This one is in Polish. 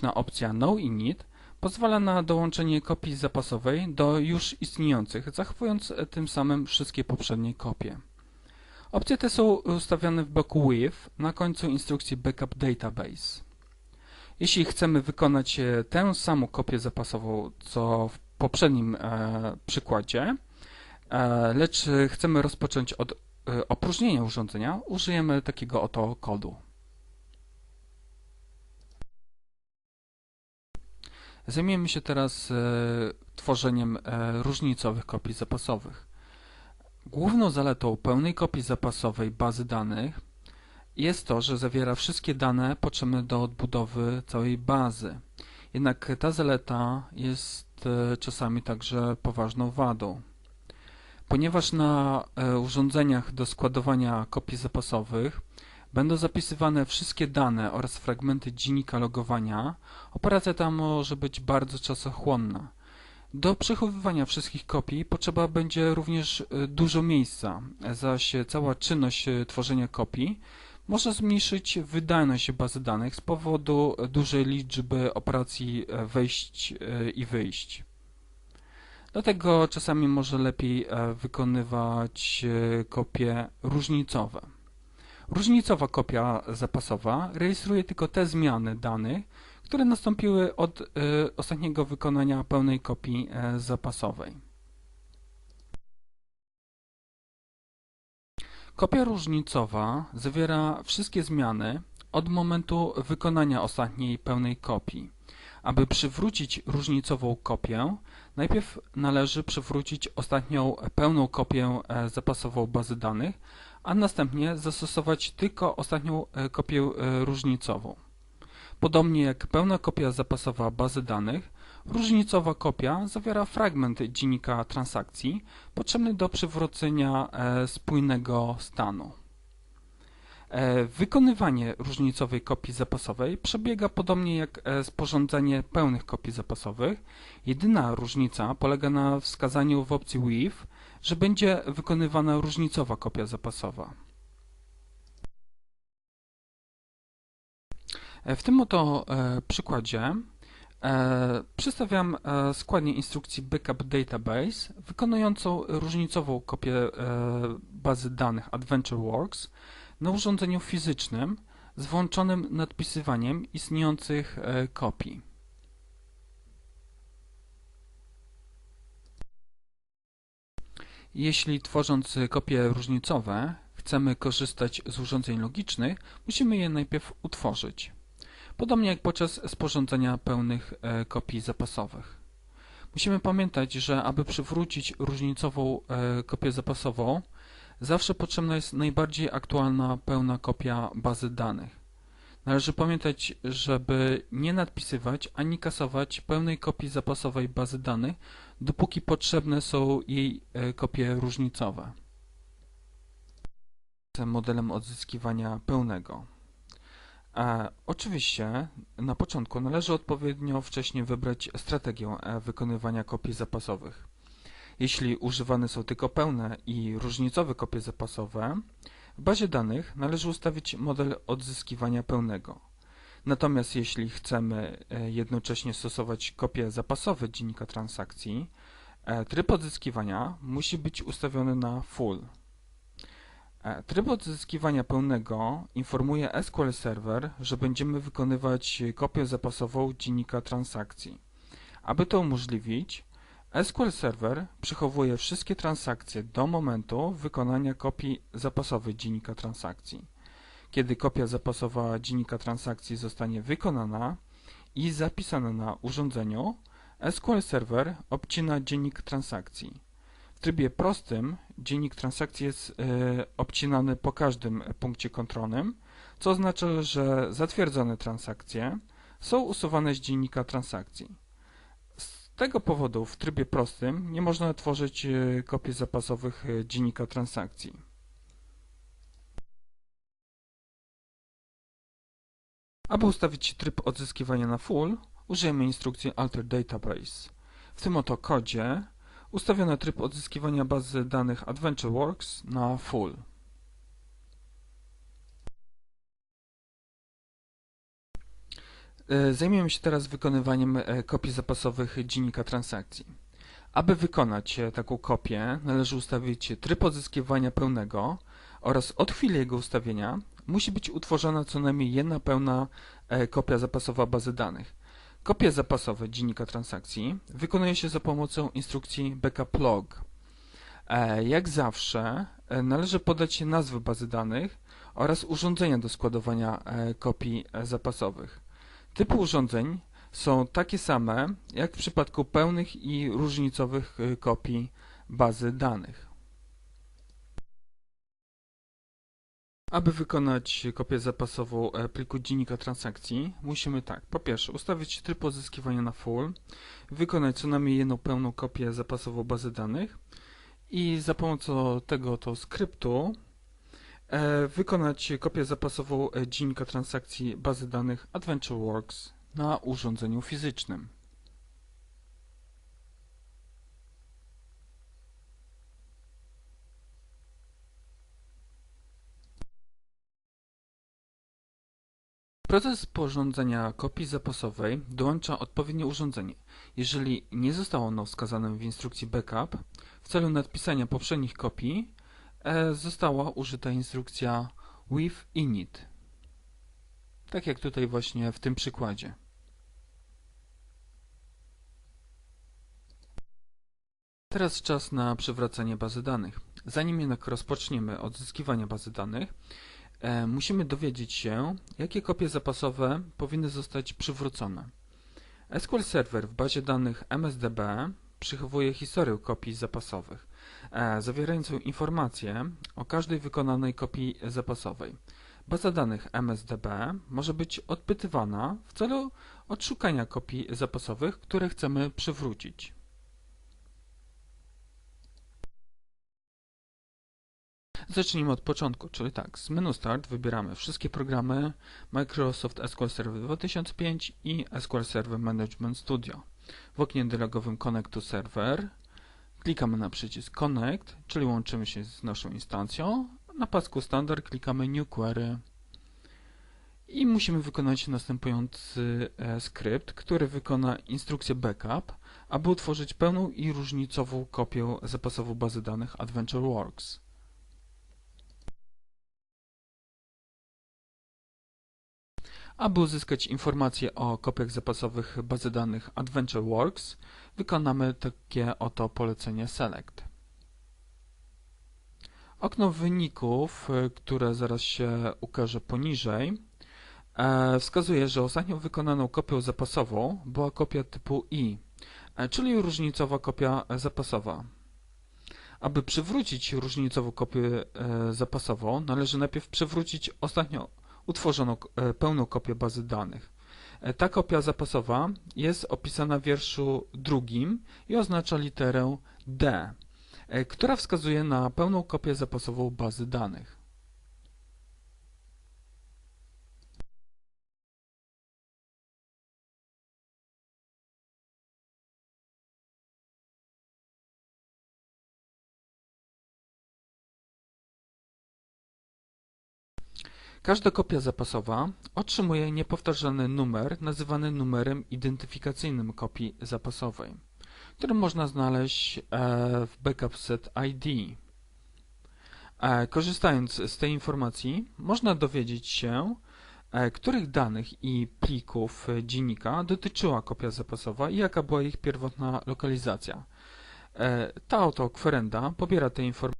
Graficzna opcja No Init pozwala na dołączenie kopii zapasowej do już istniejących, zachowując e, tym samym wszystkie poprzednie kopie. Opcje te są ustawione w bloku with na końcu instrukcji Backup Database. Jeśli chcemy wykonać e, tę samą kopię zapasową co w poprzednim e, przykładzie, e, lecz chcemy rozpocząć od e, opróżnienia urządzenia, użyjemy takiego oto kodu. Zajmiemy się teraz e, tworzeniem e, różnicowych kopii zapasowych. Główną zaletą pełnej kopii zapasowej bazy danych jest to, że zawiera wszystkie dane potrzebne do odbudowy całej bazy. Jednak ta zaleta jest e, czasami także poważną wadą. Ponieważ na e, urządzeniach do składowania kopii zapasowych będą zapisywane wszystkie dane oraz fragmenty dziennika logowania, operacja ta może być bardzo czasochłonna. Do przechowywania wszystkich kopii potrzeba będzie również e, dużo miejsca, zaś cała czynność e, tworzenia kopii może zmniejszyć wydajność bazy danych z powodu dużej liczby operacji wejść i wyjść. Dlatego czasami może lepiej wykonywać kopie różnicowe. Różnicowa kopia zapasowa rejestruje tylko te zmiany danych, które nastąpiły od y, ostatniego wykonania pełnej kopii y, zapasowej. Kopia różnicowa zawiera wszystkie zmiany od momentu wykonania ostatniej pełnej kopii. Aby przywrócić różnicową kopię, najpierw należy przywrócić ostatnią pełną kopię e, zapasową bazy danych, a następnie zastosować tylko ostatnią e, kopię e, różnicową. Podobnie jak pełna kopia zapasowa bazy danych, różnicowa kopia zawiera fragment dziennika transakcji potrzebny do przywrócenia e, spójnego stanu. Wykonywanie różnicowej kopii zapasowej przebiega podobnie jak sporządzanie pełnych kopii zapasowych. Jedyna różnica polega na wskazaniu w opcji with że będzie wykonywana różnicowa kopia zapasowa. E, w tym oto e, przykładzie e, przedstawiam składnię instrukcji Backup Database wykonującą różnicową kopię bazy danych AdventureWorks na urządzeniu fizycznym z włączonym nadpisywaniem istniejących kopii. Jeśli tworząc kopie różnicowe chcemy korzystać z urządzeń logicznych, musimy je najpierw utworzyć. Podobnie jak podczas sporządzania pełnych e, kopii zapasowych. Musimy pamiętać, że aby przywrócić różnicową e, kopię zapasową, zawsze potrzebna jest najbardziej aktualna pełna kopia bazy danych. Należy pamiętać, żeby nie nadpisywać ani kasować pełnej kopii zapasowej bazy danych, dopóki potrzebne są jej e, kopie różnicowe. Modelem odzyskiwania pełnego. E, oczywiście na początku należy odpowiednio wcześnie wybrać strategię e, wykonywania kopii zapasowych. Jeśli używane są tylko pełne i różnicowe kopie zapasowe, w bazie danych należy ustawić model odzyskiwania pełnego. Natomiast jeśli chcemy e, jednocześnie stosować kopie zapasowe dziennika transakcji, e, tryb odzyskiwania musi być ustawiony na full. E, tryb odzyskiwania pełnego informuje SQL Server, że będziemy wykonywać kopię zapasową dziennika transakcji. Aby to umożliwić, SQL Server przechowuje wszystkie transakcje do momentu wykonania kopii zapasowej dziennika transakcji. Kiedy kopia zapasowa dziennika transakcji zostanie wykonana i zapisana na urządzeniu, SQL Server obcina dziennik transakcji. W trybie prostym dziennik transakcji jest y, obcinany po każdym punkcie kontrolnym, co oznacza, że zatwierdzone transakcje są usuwane z dziennika transakcji tego powodu w trybie prostym nie można tworzyć e, kopii zapasowych e, dziennika transakcji. Aby ustawić tryb odzyskiwania na full, użyjemy instrukcji alter database. W tym oto kodzie ustawiono tryb odzyskiwania bazy danych AdventureWorks na full. E, Zajmiemy się teraz wykonywaniem e, kopii zapasowych dziennika transakcji. Aby wykonać e, taką kopię, należy ustawić tryb odzyskiwania pełnego oraz od chwili jego ustawienia musi być utworzona co najmniej jedna pełna e, kopia zapasowa bazy danych. Kopie zapasowe dziennika transakcji wykonuje się za pomocą instrukcji backup log. E, Jak zawsze e, należy podać nazwę bazy danych oraz urządzenia do składowania kopii zapasowych. Typy urządzeń są takie same jak w przypadku pełnych i różnicowych kopii bazy danych. Aby wykonać kopię zapasową e, pliku dziennika transakcji, musimy tak, po pierwsze ustawić tryb pozyskiwania na full, wykonać co najmniej jedną pełną kopię zapasową bazy danych i za pomocą tego to skryptu e, wykonać kopię zapasową e, dziennika transakcji bazy danych AdventureWorks na urządzeniu fizycznym. Proces sporządzenia kopii zapasowej dołącza odpowiednie urządzenie. Jeżeli nie zostało ono wskazane w instrukcji backup, w celu nadpisania poprzednich kopii e, została użyta instrukcja with init. Tak jak tutaj właśnie w tym przykładzie. Teraz czas na przywracanie bazy danych. Zanim jednak rozpoczniemy odzyskiwanie bazy danych, musimy dowiedzieć się, jakie kopie zapasowe powinny zostać przywrócone. SQL Server w bazie danych MSDB przechowuje historię kopii zapasowych, e, zawierającą informacje o każdej wykonanej kopii zapasowej. Baza danych MSDB może być odpytywana w celu odszukania kopii zapasowych, które chcemy przywrócić. Zacznijmy od początku, czyli tak, z menu Start wybieramy wszystkie programy Microsoft SQL Server 2005 i SQL Server Management Studio. W oknie dialogowym Connect to Server klikamy na przycisk Connect, czyli łączymy się z naszą instancją. Na pasku Standard klikamy New Query i musimy wykonać następujący e, skrypt, który wykona instrukcję backup, aby utworzyć pełną i różnicową kopię zapasową bazy danych AdventureWorks. Aby uzyskać informacje o kopiach zapasowych bazy danych AdventureWorks, wykonamy takie oto polecenie Select. Okno wyników, y, które zaraz się ukaże poniżej, e, wskazuje, że ostatnią wykonaną kopią zapasową była kopia typu I, e, czyli różnicowa kopia zapasowa. Aby przywrócić różnicową kopię e, zapasową, należy najpierw przywrócić ostatnią utworzono e, pełną kopię bazy danych. E, Ta kopia zapasowa jest opisana w wierszu drugim i oznacza literę D, e, która wskazuje na pełną kopię zapasową bazy danych. Każda kopia zapasowa otrzymuje niepowtarzalny numer nazywany numerem identyfikacyjnym kopii zapasowej, który można znaleźć e, w backup set ID. E, korzystając z tej informacji można dowiedzieć się, e, których danych i plików dziennika dotyczyła kopia zapasowa i jaka była ich pierwotna lokalizacja. Ta oto kwerenda pobiera te informacje